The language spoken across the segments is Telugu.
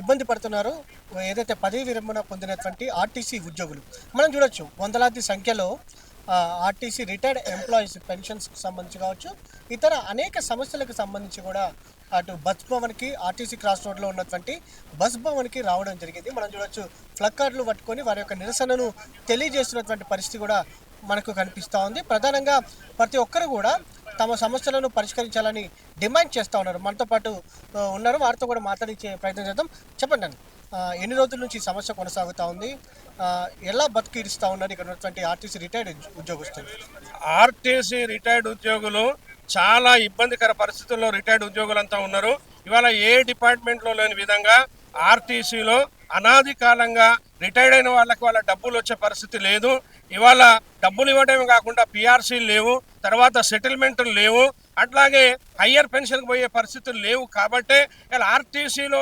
ఇబ్బంది పడుతున్నారు ఏదైతే పదవి విరమణ పొందినటువంటి ఆర్టీసీ ఉద్యోగులు. మనం చూడొచ్చు వందలాది సంఖ్యలో ఆర్టీసీ రిటైర్డ్ ఎంప్లాయీస్ పెన్షన్స్కి సంబంధించి కావచ్చు ఇతర అనేక సమస్యలకు సంబంధించి కూడా అటు బస్ భవన్కి ఆర్టీసీ క్రాస్ రోడ్లో ఉన్నటువంటి బస్ భవన్కి రావడం జరిగింది. మనం చూడొచ్చు ఫ్లక్కార్డులు పట్టుకొని వారి యొక్క నిరసనను తెలియజేస్తున్నటువంటి పరిస్థితి కూడా మనకు కనిపిస్తూ ఉంది. ప్రధానంగా ప్రతి ఒక్కరు కూడా తమ సమస్యలను పరిష్కరించాలని డిమాండ్ చేస్తూ ఉన్నారు. మనతో పాటు ఉన్నారు. వారితో కూడా మాట్లాడించే ప్రయత్నం చేద్దాం. చెప్పండి అండి ఎన్ని రోజుల నుంచి సమస్య కొనసాగుతూ ఉంది? ఎలా బతికిరుస్తూ ఉన్నారు ఇక్కడ ఉన్నటువంటి ఆర్టీసీ రిటైర్డ్ ఉద్యోగస్తులు? ఆర్టీసీ రిటైర్డ్ ఉద్యోగులు చాలా ఇబ్బందికర పరిస్థితుల్లో రిటైర్డ్ ఉద్యోగులంతా ఉన్నారు. ఇవాళ ఏ డిపార్ట్మెంట్లో లేని విధంగా ఆర్టీసీలో అనాది కాలంగా రిటైర్డ్ అయిన వాళ్ళకి వాళ్ళ డబ్బులు వచ్చే పరిస్థితి లేదు. ఇవాళ డబ్బులు ఇవ్వడమే కాకుండా పిఆర్సీలు లేవు తర్వాత సెటిల్మెంట్లు లేవు అట్లాగే హయ్యర్ పెన్షన్కి పోయే పరిస్థితులు లేవు కాబట్టే ఇలా ఆర్టీసీలో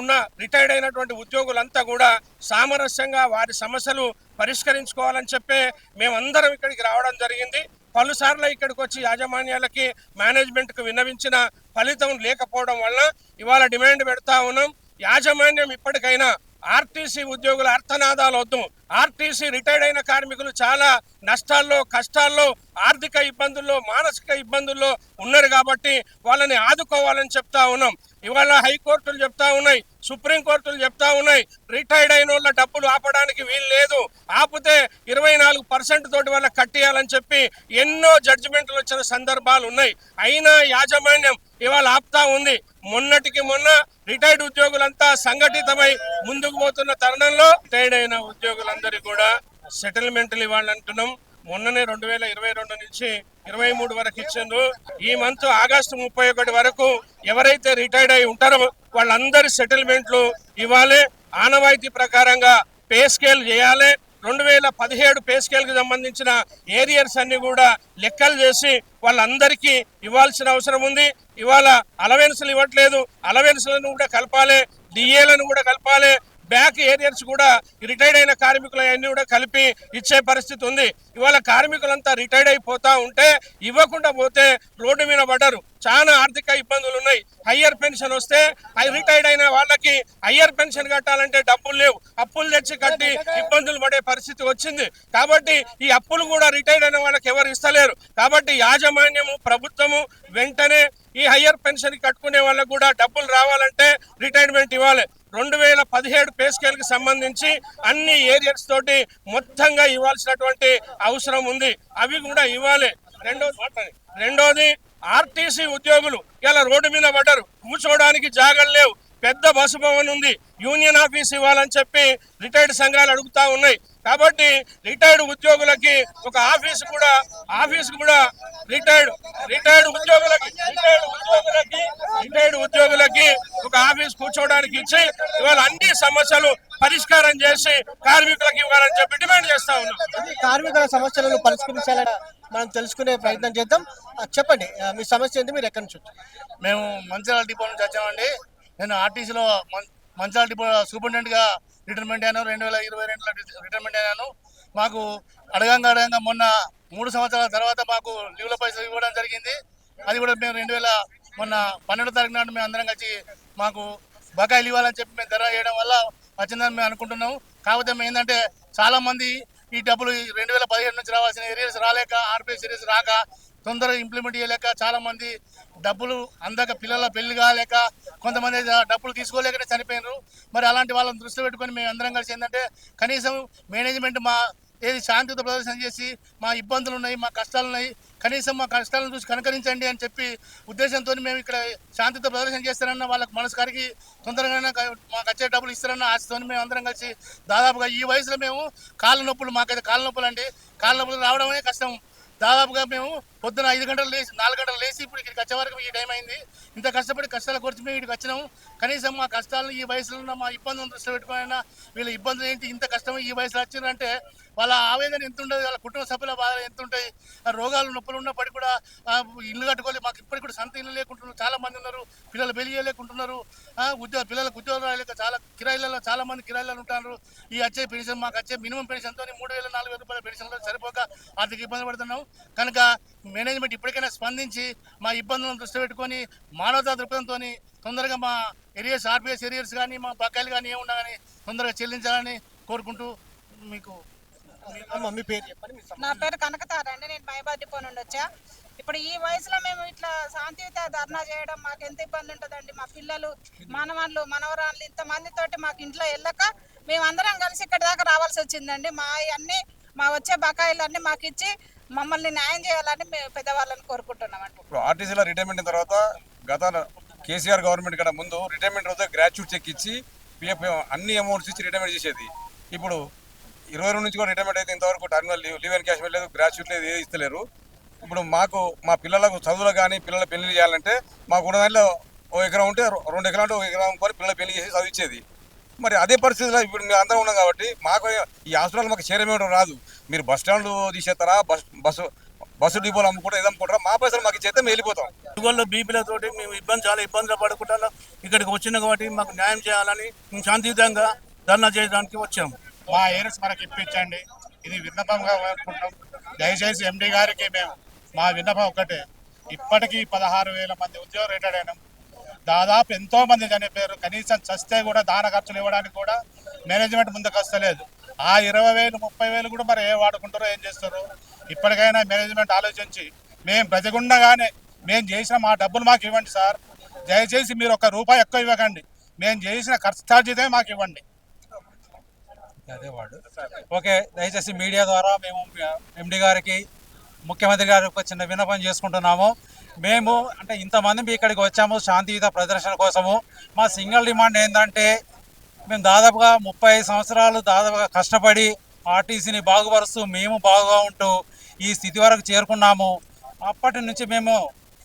ఉన్న రిటైర్డ్ అయినటువంటి ఉద్యోగులంతా కూడా సామరస్యంగా వారి సమస్యలు పరిష్కరించుకోవాలని చెప్పే మేమందరం ఇక్కడికి రావడం జరిగింది. పలుసార్లు ఇక్కడికి వచ్చి యాజమాన్యాలకి మేనేజ్మెంట్కి విన్నవించిన ఫలితం లేకపోవడం వల్ల ఇవాళ డిమాండ్ పెడతా ఉన్నాం. యాజమాన్యం ఇప్పటికైనా ఆర్టీసీ ఉద్యోగుల అర్థనాదాలు వద్దు. ఆర్టీసీ రిటైర్డ్ అయిన కార్మికులు చాలా నష్టాల్లో కష్టాల్లో ఆర్థిక ఇబ్బందుల్లో మానసిక ఇబ్బందుల్లో ఉన్నారు కాబట్టి వాళ్ళని ఆదుకోవాలని చెప్తా ఉన్నాం. ఇవాళ హైకోర్టులు చెప్తా ఉన్నాయి సుప్రీం కోర్టులు చెప్తా ఉన్నాయి. రిటైర్డ్ అయిన వాళ్ళ డబ్బులు ఆపడానికి వీలు లేదు. ఆపితే ఇరవై నాలుగు పర్సెంట్ తోటి వల్ల కట్టేయాలని చెప్పి ఎన్నో జడ్జిమెంట్లు వచ్చిన సందర్భాలు ఉన్నాయి. అయినా యాజమాన్యం ఇవాళ ఆపుతా ఉంది. మొన్నటికి మొన్న రిటైర్డ్ ఉద్యోగులంతా సంఘటితమై ముందుకు పోతున్న తరుణంలో రిటైర్డ్ అయిన ఉద్యోగులందరికీ కూడా సెటిల్మెంట్లు ఇవ్వాలంటున్నాం. మొన్ననే రెండు వేల ఇరవై రెండు నుంచి ఇరవై మూడు వరకు ఇచ్చిండ్రు. ఈ మంత్ ఆగస్టు ముప్పై ఒకటి వరకు ఎవరైతే రిటైర్డ్ అయి ఉంటారో వాళ్ళందరి సెటిల్మెంట్లు ఇవ్వాలి. ఆనవాయితీ ప్రకారంగా పే స్కేల్ చేయాలి. రెండు వేల పదిహేడు పే స్కేల్కి సంబంధించిన ఏరియర్స్ అన్ని కూడా లెక్కలు చేసి వాళ్ళందరికీ ఇవ్వాల్సిన అవసరం ఉంది. ఇవాళ అలవెన్స్లు ఇవ్వట్లేదు. అలవెన్స్లను కూడా కలపాలి. డిఏలను కూడా కలపాలి. బ్యాక్ ఏరియర్స్ కూడా రిటైర్డ్ అయిన కార్మికులు అన్ని కూడా కలిపి ఇచ్చే పరిస్థితి ఉంది. ఇవాళ కార్మికులంతా రిటైర్డ్ అయిపోతా ఉంటే ఇవ్వకుండా పోతే రోడ్డు మీద పడరు చాలా ఆర్థిక ఇబ్బందులు ఉన్నాయి. హయ్యర్ పెన్షన్ వస్తే రిటైర్డ్ అయిన వాళ్ళకి హయ్యర్ పెన్షన్ కట్టాలంటే డబ్బులు లేవు. అప్పులు తెచ్చి కట్టి ఇబ్బందులు పడే పరిస్థితి వచ్చింది. కాబట్టి ఈ అప్పులు కూడా రిటైర్డ్ అయిన వాళ్ళకి ఎవరు ఇస్తలేరు. కాబట్టి యాజమాన్యము ప్రభుత్వము వెంటనే ఈ హయ్యర్ పెన్షన్ కట్టుకునే వాళ్ళకు కూడా డబ్బులు రావాలంటే రిటైర్మెంట్ ఇవ్వాలి. రెండు వేల పదిహేడు పే స్కేల్కి సంబంధించి అన్ని ఏరియాస్ తోటి మొత్తంగా ఇవ్వాల్సినటువంటి అవసరం ఉంది. అవి కూడా ఇవ్వాలి. రెండోది రెండోది ఆర్టీసీ ఉద్యోగులు ఇలా రోడ్డు మీద పడ్డారు. కూర్చోవడానికి జాగలు లేవు. పెద్ద బస్సు భవన్ ఉంది. యూనియన్ ఆఫీస్ ఇవ్వాలని చెప్పి రిటైర్డ్ సంఘాలు అడుగుతా ఉన్నాయి. కాబట్టి రిటైర్డ్ ఉద్యోగులకి ఒక ఆఫీస్ కూడా ఆఫీస్ కూడా రిటైర్డ్ రిటైర్డ్ ఉద్యోగులకి రిటైర్డ్ ఉద్యోగులకి రిటైర్డ్ ఉద్యోగులకి ఒక ఆఫీస్ కూర్చోవడానికి ఇచ్చి ఇవాళ అన్ని సమస్యలు పరిష్కారం చేసి కార్మికులకు ఇవ్వాలని చెప్పి డిమాండ్ చేస్తా ఉన్నాం. కార్మికుల సమస్యలను పరిష్కరించాలని మనం తెలుసుకునే ప్రయత్నం చేద్దాం. చెప్పండి మీ సమస్య ఏంటి? మీరు ఎక్కడి నుంచి? మేము మంచిర్యాల డిపో నుంచి వచ్చామండి. నేను ఆర్టీసీలో మం- మంచిర్యాల డిపో సూపరింటెండెంట్గా రిటైర్మెంట్ అయ్యాను. రెండు వేల ఇరవై రెండులో రిటైర్మెంట్ అయ్యాను. మాకు అడగంగా అడగంగా మొన్న మూడు సంవత్సరాల తర్వాత మాకు లీవ్ల పైసలు ఇవ్వడం జరిగింది. అది కూడా మేము రెండు వేల మొన్న పన్నెండో తారీఖు నాడు మేము అందరం కలిసి మాకు బకాయిలు ఇవ్వాలని చెప్పి మేము ధర చేయడం వల్ల వచ్చిందని మేము అనుకుంటున్నాము. కాకపోతే మేము ఏంటంటే చాలామంది ఈ డబ్బులు రెండు వేల పదిహేడు నుంచి రావాల్సిన ఏరియాస్ రాలేక ఆర్పిఎస్ ఏరియాస్ రాక తొందరగా ఇంప్లిమెంట్ చేయలేక చాలా మంది డబ్బులు అందక పిల్లల పెళ్ళి కాలేక కొంతమంది డబ్బులు తీసుకోలేకనే చనిపోయినారు. మరి అలాంటి వాళ్ళని దృష్టిలో పెట్టుకొని మేము అందరం కలిసి ఏంటంటే కనీసం మేనేజ్మెంట్ మా ఏది శాంతియుత ప్రదర్శన చేసి మా ఇబ్బందులు ఉన్నాయి మా కష్టాలు ఉన్నాయి కనీసం మా కష్టాలను చూసి కనకరించండి అని చెప్పి ఉద్దేశంతో మేము ఇక్కడ శాంతియుత ప్రదర్శన చేస్తారన్న వాళ్ళకి మనసు కరిగి తొందరగా మాకు వచ్చే డబ్బులు ఇస్తారన్న ఆశతో మేము అందరం కలిసి దాదాపుగా ఈ వయసులో మేము కాళ్ళ నొప్పులు మాకైతే కాళ్ళ నొప్పులు అండి కాళ్ళ నొప్పులు రావడమే కష్టం. దాదాపుగా మేము పొద్దున ఐదు గంటలు లేచి నాలుగు గంటలు లేచి ఇప్పుడు ఇక్కడికి వచ్చే వరకు ఈ టైం అయింది. ఇంత కష్టపడి కష్టాల గురించి మేము ఇక్కడికి వచ్చినాము. కనీసం మా కష్టాలను ఈ వయసులో ఉన్న మా ఇబ్బందులను దృష్టిలో పెట్టుకుని వీళ్ళ ఇబ్బందులు ఏంటి ఇంత కష్టం ఈ వయసులో వచ్చిందంటే వాళ్ళ ఆవేదన ఎంత ఉండదు వాళ్ళ కుటుంబ సభ్యుల బాధ ఎంత ఉంటాయి రోగాలు నొప్పులు ఉన్నప్పటికీ కూడా ఇల్లు కట్టుకోవాలి మాకు ఇప్పటికి కూడా సంత ఇల్లు లేకుంటున్నారు. చాలా మంది ఉన్నారు పిల్లలు పెళ్ళి చేయలేకుంటున్నారు. ఉద్యోగ పిల్లలకు ఉద్యోగం రాలేక చాలా కిరాయిలలో చాలా మంది కిరాయిలలో ఉంటారు. ఈ వచ్చే పెన్షన్ మాకు వచ్చే మినిమం పెన్షన్తో మూడు వేల నాలుగు వేల రూపాయల పెన్షన్లో సరిపోక ఆర్థిక ఇబ్బంది పడుతున్నాం. కనుక మేనేజ్మెంట్ ఇప్పటికైనా స్పందించి మా ఇబ్బందులను దృష్టి పెట్టుకొని మానవతా దృక్పథంతో తొందరగా మా ఏరియర్స్ ఆర్పిఎస్ ఏరియర్స్ కానీ మా బకాయిలు కానీ ఏమున్నా కానీ తొందరగా చెల్లించాలని కోరుకుంటూ మీకు అమ్మ మీ పేరు చెప్పండి నా పేరు కనకతార అండి నేను నుండి వచ్చా. ఇప్పుడు ఈ వయసులో మేము ఇట్లా శాంతియుత ధర్నా చేయడం మాకు ఎంత ఇబ్బంది ఉంటుందండి. మా పిల్లలు మనవాళ్ళు మనవరాళ్ళు ఇంతమంది తోటి మాకు ఇంట్లో వెళ్ళక మేము అందరం కలిసి ఇక్కడ దాకా రావాల్సి వచ్చిందండి. మా అన్ని మా వచ్చే బకాయిలు అన్ని మాకు ఇచ్చి మమ్మల్ని న్యాయం చేయాలని మేము పెద్దవాళ్ళని కోరుకుంటున్నామండి. ఇప్పుడు ఆర్టీసీలో రిటైర్మెంట్ తర్వాత గత కేసీఆర్ గవర్నమెంట్ కన్నా ముందు రిటైర్మెంట్ రోజు గ్రాట్యుయేట్ చెక్ ఇచ్చి పిఎఫ్ అన్ని అమౌంట్స్ ఇచ్చి రిటైర్మెంట్ చేసేది. ఇప్పుడు ఇరవై రెండు నుంచి కూడా రిటైర్మెంట్ అయితే ఇంతవరకు terminal leave leave and cash లేదు గ్రాడ్యుయేట్ లేదు ఏది ఇస్తలేరు. ఇప్పుడు మాకు మా పిల్లలకు చదువులు కానీ పిల్లల పెళ్ళి చేయాలంటే మాకు ఉన్న దాంట్లో ఓ ఎకరం ఉంటే రెండు ఎకరాలు ఉంటే ఒక ఎకరం కొని పిల్లల పెళ్ళి చేసి చదివించేది మరి అదే పరిస్థితిలో ఇప్పుడు మేము అందరం ఉన్నాం కాబట్టి మాకు ఈ హాస్పిటల్ మాకు చేరమేయడం రాదు. మీరు బస్ స్టాండ్ తీసేస్తారా బస్ బస్సు బస్సు డిపోలు అమ్ముకుంటారా ఏదో అమ్ముకుంటారా మా పైసలు మాకు ఇచ్చేస్తే మేము వెళ్ళిపోతాం. కొనుగోలు బీపీలతోటి మేము ఇబ్బంది చాలా ఇబ్బందులు పడుకుంటాను ఇక్కడికి వచ్చిన కాబట్టి మాకు న్యాయం చేయాలని మేము శాంతియుతంగా ధర్నా చేయడానికి వచ్చాము. మా ఏరియస్ మనకి ఇప్పించండి. ఇది విన్నపంగా కోరుకుంటాం దయచేసి ఎండి గారికి మేము మా విన్నపం ఒకటే ఇప్పటికీ పదహారు వేల మంది ఉద్యోగం రిటైర్డ్ అయినాం. దాదాపు ఎంతో మంది చనిపోయారు. కనీసం చస్తే కూడా దాన ఖర్చులు ఇవ్వడానికి కూడా మేనేజ్మెంట్ ముందుకు వస్తలేదు ఆ ఇరవై వేలు ముప్పై వేలు కూడా మరి ఏ వాడుకుంటారో ఏం చేస్తారో ఇప్పటికైనా మేనేజ్మెంట్ ఆలోచించి మేము బ్రతికుండగానే మేము చేసిన మా డబ్బులు మాకు ఇవ్వండి సార్. దయచేసి మీరు ఒక రూపాయి ఎక్కువ ఇవ్వకండి. మేము చేసిన ఖర్చు ఛార్జీదే మాకు ఇవ్వండి. అదే వాడు ఓకే దయచేసి మీడియా ద్వారా మేము ఎండి గారికి ముఖ్యమంత్రి గారికి ఒక చిన్న విన్నపం చేసుకుంటున్నాము. మేము అంటే ఇంతమంది మీ ఇక్కడికి వచ్చాము శాంతియుత ప్రదర్శన కోసము. మా సింగిల్ డిమాండ్ ఏంటంటే మేము దాదాపుగా ముప్పై సంవత్సరాలు దాదాపుగా కష్టపడి ఆర్టీసీని బాగుపరుస్తూ మేము బాగుగా ఉంటూ ఈ స్థితి వరకు చేరుకున్నాము. అప్పటి నుంచి మేము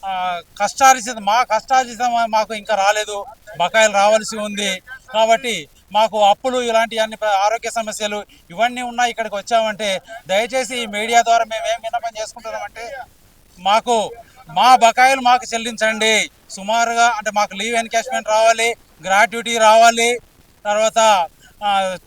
ఆ, కష్టార్జితం మా కష్టార్జితం మాకు ఇంకా రాలేదు. బకాయిలు రావాల్సి ఉంది. కాబట్టి మాకు అప్పులు ఇలాంటి అన్ని ఆరోగ్య సమస్యలు ఇవన్నీ ఉన్నాయి ఇక్కడికి వచ్చామంటే దయచేసి ఈ మీడియా ద్వారా మేము ఏం విన్నపం చేసుకుంటున్నామంటే మాకు మా బకాయిలు మాకు చెల్లించండి. సుమారుగా అంటే మాకు లీవ్ ఎన్కాష్మెంట్ రావాలి గ్రాట్యుటీ రావాలి తర్వాత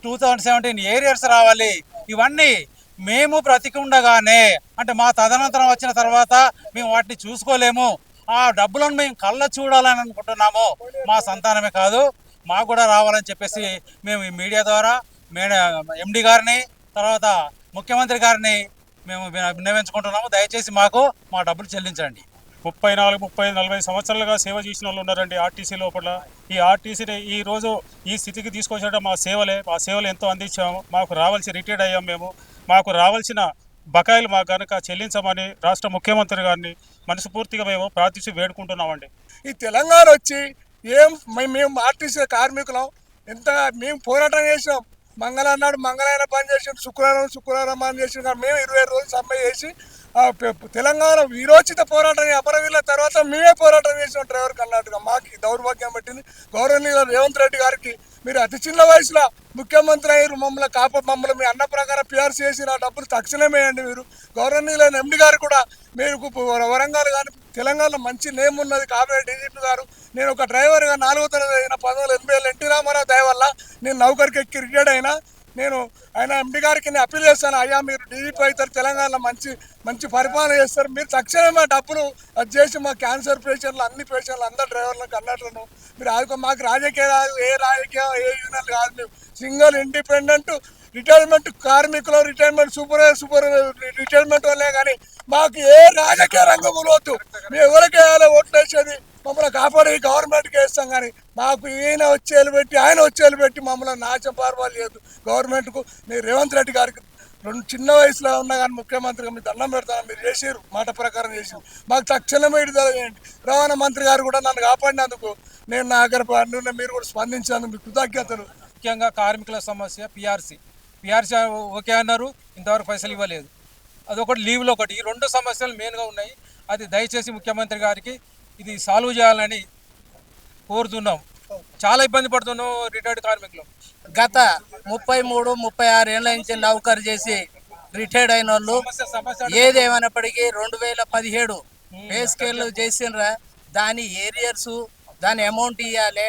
టూ థౌజండ్ సెవెంటీన్ ఏరియర్స్ రావాలి. ఇవన్నీ మేము బ్రతికుండగానే అంటే మా తదనంతరం వచ్చిన తర్వాత మేము వాటిని చూసుకోలేము. ఆ డబ్బులను మేము కళ్ళ చూడాలని అనుకుంటున్నాము. మా సంతానమే కాదు. మాకు కూడా రావాలని చెప్పేసి మేము ఈ మీడియా ద్వారా మేడ ఎండి గారిని తర్వాత ముఖ్యమంత్రి గారిని మేము విన- విన్నవించుకుంటున్నాము. దయచేసి మాకు మా డబ్బులు చెల్లించండి. ముప్పై నాలుగు ముప్పై నలభై సంవత్సరాలుగా సేవ చేసిన వాళ్ళు ఉన్నారండి ఆర్టీసీ లోపల. ఈ ఆర్టీసీని ఈ రోజు ఈ స్థితికి తీసుకొచ్చిన మా సేవలే మా సేవలు ఎంతో అందించాము. మాకు రావాల్సి రిటైర్డ్ అయ్యాం మేము. మాకు రావాల్సిన బకాయిలు మాకు కనుక చెల్లించమని రాష్ట్ర ముఖ్యమంత్రి గారిని మనస్ఫూర్తిగా మేము ప్రార్థించి వేడుకుంటున్నామండి. ఈ తెలంగాణ వచ్చి ఏం మే- మేము ఆర్టీసీ కార్మికులం. ఎంత మేము పోరాటం చేసినాం. మంగళవారం నాడు మంగళవారం పని చేసాం శుక్రవారం శుక్రవారం పని చేసాం మేము ఇరవై రోజులు సమ్మె చేసి పె- తెలంగాణ విరోచిత పోరాటం అపరవీళ్ళ తర్వాత మేమే పోరాటం చేసినాం డ్రైవర్ కర్ణాటక. మాకు దౌర్భాగ్యం పట్టింది. గౌరవనీయ రేవంత్ రెడ్డి గారికి మీరు అతి చిన్న వయసులో ముఖ్యమంత్రి అయ్యారు మమ్మల్ని కాప మమ్మల్ని మీ అన్న ప్రకారం పిఆర్సీ చేసిన డబ్బులు తక్షణమే అండి మీరు. గౌరవనీయులైన ఎండి గారు కూడా మీరు వరంగల్ కానీ తెలంగాణలో మంచి నేమ్ ఉన్నది కాబట్టి డీజీపీ గారు. నేను ఒక డ్రైవర్గా నాలుగో తరగతి అయిన పంతొమ్మిది ఎనభై ఏళ్ళు ఎన్టీ రామారావు దయ వల్ల నేను నౌకర్కి ఎక్కి రిటైర్డ్ అయినా నేను ఆయన ఎంపీ గారికి నేను అప్పీల్ చేస్తాను అయ్యా మీరు డీజీపీ అవుతారు తెలంగాణలో మంచి మంచి పరిపాలన చేస్తారు. మీరు తక్షణమే మా డబ్బులు అది చేసి మా క్యాన్సర్ పేషెంట్లు అన్ని పేషెంట్లు అందరు డ్రైవర్లకు అన్నట్లను మీరు ఆదుకో మాకు రాజకీయ కాదు ఏ రాజకీయ ఏ యూనియన్ కాదు మేము. సింగిల్ ఇండిపెండెంట్ రిటైర్మెంట్ కార్మికులు రిటైర్మెంట్ సూపర్ సూపర్ రిటైర్మెంట్ వల్లే కానీ మాకు ఏ రాజకీయ రంగం వద్దు మేము ఎవరికి వేయాలో ఓట్లు వేసేది మమ్మల్ని కాపాడి గవర్నమెంట్కి వేస్తాం కానీ మాకు ఈయన వచ్చేలు పెట్టి ఆయన వచ్చేలు పెట్టి మమ్మల్ని నాశం పర్వాలేదు గవర్నమెంట్కు మీరు రేవంత్ రెడ్డి గారికి రెండు చిన్న వయసులో ఉన్నా కానీ ముఖ్యమంత్రిగా మీరు దండం పెడతాను. మీరు చేసారు మాట ప్రకారం చేసారు మాకు తక్షణమే విడుదల రవాణా మంత్రి గారు కూడా నన్ను కాపాడినందుకు నేను నా దగ్గర మీరు కూడా స్పందించినందుకు మీకు కృతజ్ఞతలు. ముఖ్యంగా కార్మికుల సమస్య పిఆర్సీ పిఆర్సీ ఓకే అన్నారు ఇంతవరకు పైసలు ఇవ్వలేదు. అదొకటి లీవ్లో ఒకటి. ఈ రెండు సమస్యలు మెయిన్గా ఉన్నాయి. అది దయచేసి ముఖ్యమంత్రి గారికి ఇది సాల్వ్ చేయాలని కోరుతున్నాం. చాలా ఇబ్బంది పడుతున్నాం రిటైర్డ్ కార్మికులు. గత ముప్పై మూడు ముప్పై ఆరు ఏళ్ళ నుంచి నౌకరు చేసి రిటైర్డ్ అయిన వాళ్ళు ఏదేమైనప్పటికీ రెండు వేల పదిహేడు పే స్కేల్ చేసిండ్రా. దాని ఏరియర్స్ దాని అమౌంట్ ఇవ్వాలి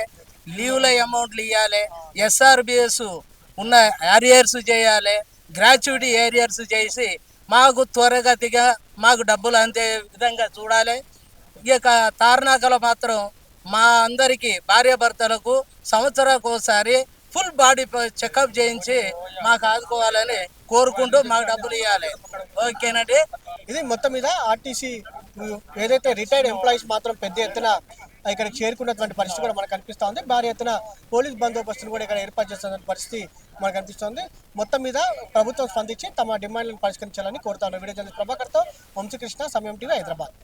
లీవ్ల అమౌంట్లు ఇవ్వాలి ఎస్ఆర్బిఎస్ ఉన్న ఏరియర్స్ చేయాలి గ్రాచ్యుటీ ఏరియర్స్ చేసి మాకు త్వరగతిగా మాకు డబ్బులు అందే విధంగా చూడాలి. ఈ యొక్క తార్నాకలో మాత్రం మా అందరికీ భార్యాభర్తలకు సంవత్సరానికి ఒకసారి ఫుల్ బాడీ చెకప్ చేయించి మాకు ఆదుకోవాలని కోరుకుంటూ మాకు డబ్బులు ఇవ్వాలి. ఓకేనండి? ఇది మొత్తం మీద ఆర్టీసీ ఏదైతే రిటైర్డ్ ఎంప్లాయీస్ మాత్రం పెద్ద ఎత్తున ఇక్కడ చేరుకున్నటువంటి పరిస్థితి కూడా మనకు కనిపిస్తూ ఉంది. భారీ ఎత్తున పోలీస్ బందోబస్తును కూడా ఇక్కడ ఏర్పాటు చేస్తున్న పరిస్థితి మనకు కనిపిస్తుంది. మొత్తం మీద ప్రభుత్వం స్పందించి తమ డిమాండ్లను పరిష్కరించాలని కోరుతా ఉన్నారు వీడియో ప్రభాకర్తో వంశీకృష్ణ సమయం టీవీ హైదరాబాద్.